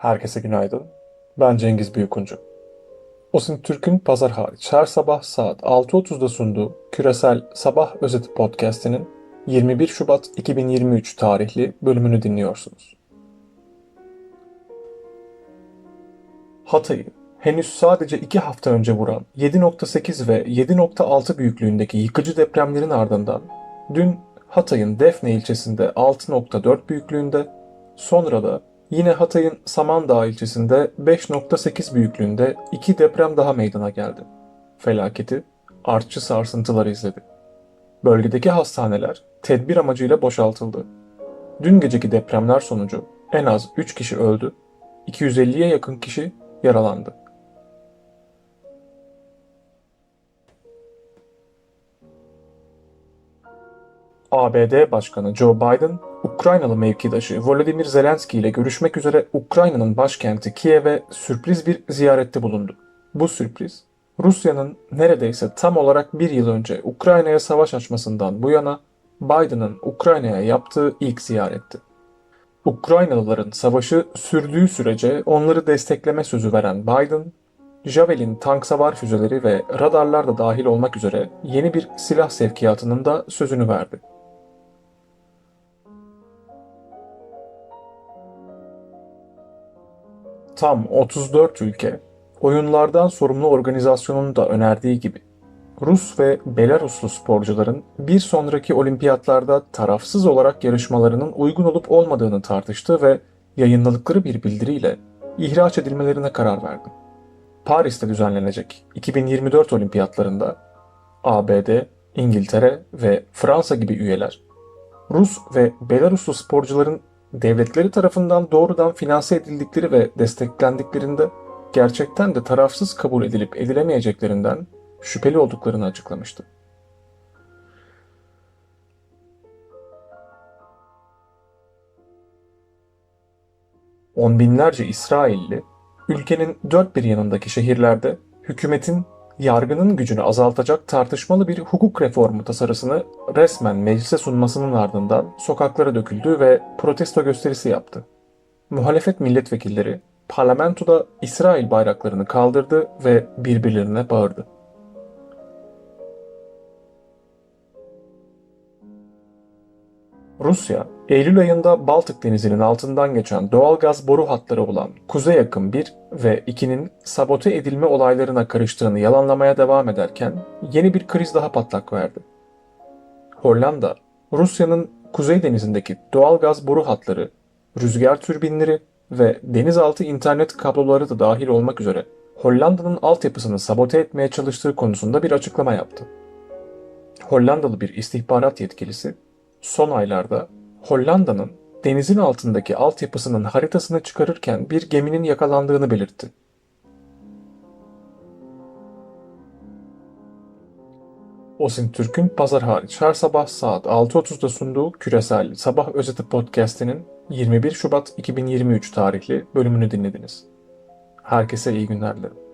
Herkese günaydın. Ben Cengiz Büyükuncu. Osin Türk'ün pazar hariç her sabah saat 6.30'da sunduğu küresel sabah özeti podcast'inin 21 Şubat 2023 tarihli bölümünü dinliyorsunuz. Hatay'ı henüz sadece 2 hafta önce vuran 7.8 ve 7.6 büyüklüğündeki yıkıcı depremlerin ardından dün Hatay'ın Defne ilçesinde 6.4 büyüklüğünde, sonra da yine Hatay'ın Samandağ ilçesinde 5.8 büyüklüğünde iki deprem daha meydana geldi. Felaketi artçı sarsıntıları izledi. Bölgedeki hastaneler tedbir amacıyla boşaltıldı. Dün geceki depremler sonucu en az 3 kişi öldü, 250'ye yakın kişi yaralandı. ABD Başkanı Joe Biden, Ukraynalı mevkidaşı Volodymyr Zelenski ile görüşmek üzere Ukrayna'nın başkenti Kiev'e sürpriz bir ziyarette bulundu. Bu sürpriz, Rusya'nın neredeyse tam olarak bir yıl önce Ukrayna'ya savaş açmasından bu yana Biden'ın Ukrayna'ya yaptığı ilk ziyaretti. Ukraynalıların savaşı sürdüğü sürece onları destekleme sözü veren Biden, Javelin tank savar füzeleri ve radarlar da dahil olmak üzere yeni bir silah sevkiyatının da sözünü verdi. Tam 34 ülke, oyunlardan sorumlu organizasyonun da önerdiği gibi Rus ve Belaruslu sporcuların bir sonraki olimpiyatlarda tarafsız olarak yarışmalarının uygun olup olmadığını tartıştı ve yayınladıkları bir bildiriyle ihraç edilmelerine karar verdi. Paris'te düzenlenecek 2024 olimpiyatlarında ABD, İngiltere ve Fransa gibi üyeler Rus ve Belaruslu sporcuların devletleri tarafından doğrudan finanse edildikleri ve desteklendiklerinde gerçekten de tarafsız kabul edilip edilemeyeceklerinden şüpheli olduklarını açıklamıştı. On binlerce İsrailli ülkenin dört bir yanındaki şehirlerde hükümetin yargının gücünü azaltacak tartışmalı bir hukuk reformu tasarısını resmen meclise sunmasının ardından sokaklara döküldü ve protesto gösterisi yaptı. Muhalefet milletvekilleri parlamentoda İsrail bayraklarını kaldırdı ve birbirlerine bağırdı. Rusya, Eylül ayında Baltık Denizi'nin altından geçen doğal gaz boru hatları olan Kuzey Akım 1 ve 2'nin sabote edilme olaylarına karıştığını yalanlamaya devam ederken yeni bir kriz daha patlak verdi. Hollanda, Rusya'nın Kuzey Denizi'ndeki doğal gaz boru hatları, rüzgar türbinleri ve denizaltı internet kabloları da dahil olmak üzere Hollanda'nın altyapısını sabote etmeye çalıştığı konusunda bir açıklama yaptı. Hollandalı bir istihbarat yetkilisi son aylarda Hollanda'nın denizin altındaki altyapısının haritasını çıkarırken bir geminin yakalandığını belirtti. Osin Türk'ün pazar hariç her sabah saat 6.30'da sunduğu küresel sabah özeti podcast'inin 21 Şubat 2023 tarihli bölümünü dinlediniz. Herkese iyi günler dilerim.